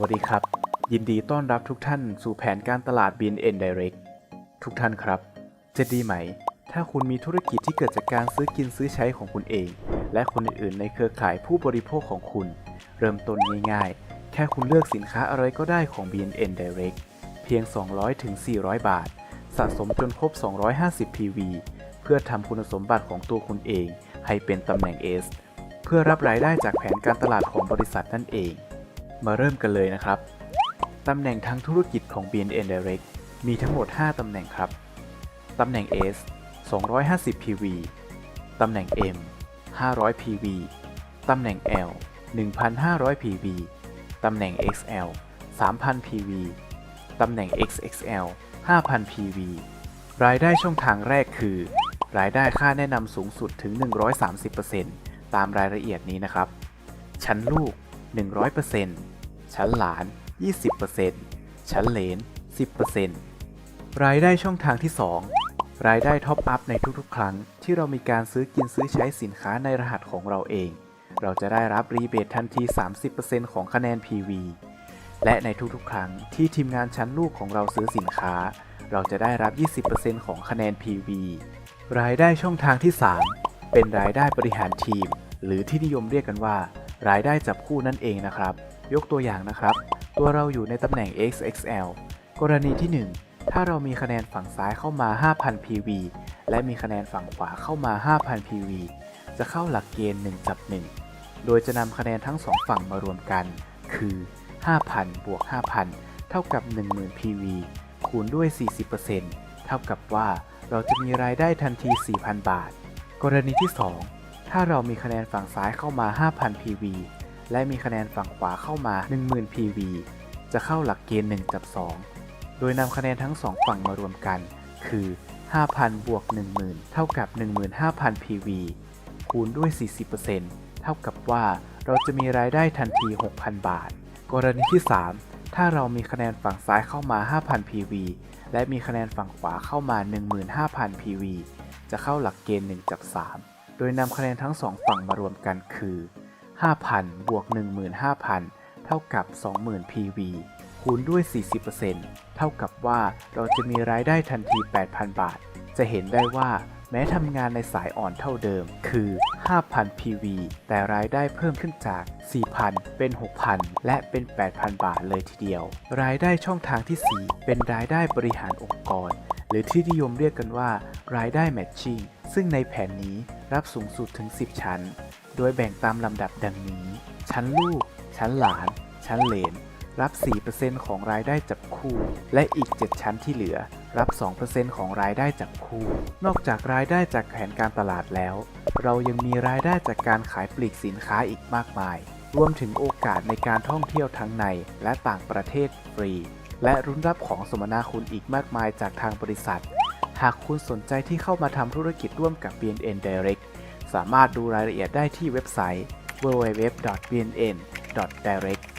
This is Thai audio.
วัสดีครับ ยินดีต้อนรับทุกท่านสู่แผนการตลาด BNN Direct ทุกท่านครับ จะดีไหม ถ้าคุณมีธุรกิจที่เกิดจากการซื้อกินซื้อใช้ของคุณเอง และคนอื่นๆ ในเครือข่ายผู้บริโภคของคุณ เริ่มต้นง่ายๆ แค่คุณเลือกสินค้าอะไรก็ได้ของ BNN Direct เพียง 200-400 บาท สะสมจนครบ 250 PV เพื่อทำคุณสมบัติของตัวคุณเอง ให้เป็นตำแหน่ง S เพื่อรับรายได้จากแผนการตลาดของบริษัทนั่นเอง มาเริ่มกันเลยนะครับ ตำแหน่งทางธุรกิจของ BNN Direct มีทั้งหมด 5 ตำแหน่งครับ ตำแหน่ง S 250 PV ตำแหน่ง M 500 PV ตำแหน่ง L 1,500 PV ตำแหน่ง XL 3,000 PV ตำแหน่ง XXL 5,000 PV รายได้ช่องทางแรกคือ รายได้ค่าแนะนำสูงสุดถึง 130%ตามรายละเอียดนี้นะครับ ชั้นลูก 100% ชั้นหลาน 20%ชั้นเลน 10%รายได้ช่องทางที่ 2 รายได้ท็อปอัพในทุกๆ ครั้ง ที่เรามีการซื้อกินซื้อใช้สินค้าในรหัสของเราเอง เราจะได้รับรีเบททันที 30%ของคะแนน PV และในทุกๆ ครั้งที่ทีมงานชั้นลูกของเราซื้อสินค้า เราจะได้รับ 20%ของคะแนน PV รายได้ช่องทางที่ 3 เป็นรายได้บริหารทีม หรือที่นิยมเรียกกันว่า รายได้จับคู่นั่นเองนะครับ ยกตัวอย่างนะครับ ตัวเราอยู่ในตำแหน่ง XXL กรณีที่ 1 ถ้าเรามีคะแนนฝั่งซ้ายเข้ามา 5,000 PV และมีคะแนนฝั่งขวาเข้ามา 5,000 PV จะเข้าหลักเกณฑ์1จับ1 โดยจะนำคะแนนทั้ง 2 ฝั่งมารวมกัน คือ 5,000 บวก 5,000 เท่ากับ 10,000 PV คูณด้วย 40%เท่ากับว่าเราจะมีรายได้ทันที 4,000 บาท กรณีที่ 2 ถ้าเรามีคะแนนฝั่งซ้ายเข้ามา 5,000 PV และมีคะแนนฝั่งขวาเข้ามา 10,000 PV จะเข้าหลักเกณฑ์1จับ2 โดยนำคะแนนทั้ง 2 ฝั่งมารวมกัน คือ 5,000 บวก 10,000 เท่ากับ 15,000 PV คูณด้วย 40%เท่ากับว่าเราจะมีรายได้ทันที 6,000 บาท กรณีที่ 3 ถ้าเรามีคะแนนฝั่งซ้ายเข้ามา 5,000 PV และมีคะแนนฝั่งขวาเข้ามา 15,000 PV จะเข้าหลักเกณฑ์1จับ3 โดยนำคะแนนทั้ง 2 ฝั่งมารวมกันคือ 5,000 บวก 15,000 เท่ากับ 20,000 PV คูณด้วย 40%เท่ากับว่าเราจะมีรายได้ทันที 8,000 บาท จะเห็นได้ว่าแม้ทำงานในสายอ่อนเท่าเดิม คือ 5,000 PV แต่รายได้เพิ่มขึ้นจาก 4,000 เป็น 6,000 และเป็น 8,000 บาทเลยทีเดียว รายได้ช่องทางที่ 4 เป็นรายได้บริหารองค์กร หรือที่นิยมเรียกกันว่า รายได้แมทชิ่ง ซึ่งในแผนนี้รับสูงสุดถึง 10 ชั้น โดยแบ่งตามลำดับดังนี้ ชั้นลูก ชั้นหลาน ชั้นเหลน รับ 4%ของรายได้จับคู่ และอีก 7 ชั้นที่เหลือ รับ 2%ของรายได้จับคู่ นอกจากรายได้จากแผนการตลาดแล้ว เรายังมีรายได้จากการขายปลีกสินค้าอีกมากมาย รวมถึงโอกาสในการท่องเที่ยวทั้งในและต่างประเทศฟรี และรุนรับของสมนาคุณอีกมากมายจากทางบริษัท หากคุณสนใจที่เข้ามาทำธุรกิจร่วมกับ BNN Direct สามารถดูรายละเอียดได้ที่เว็บไซต์ www.bnn.direct